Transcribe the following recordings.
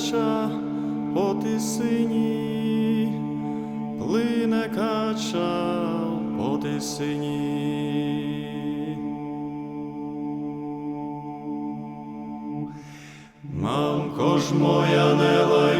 кача по тисині, плине кача по тисині. Мамко ж моя не лай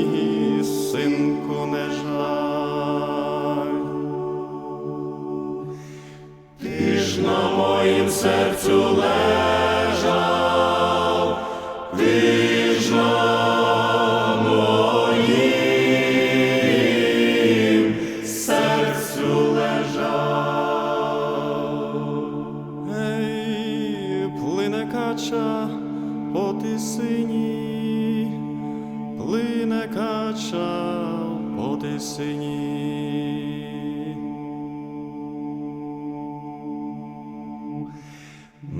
серцю лежав, ти моїм серцю лежав. Ей, плине кача по тисині, плине кача по тисині.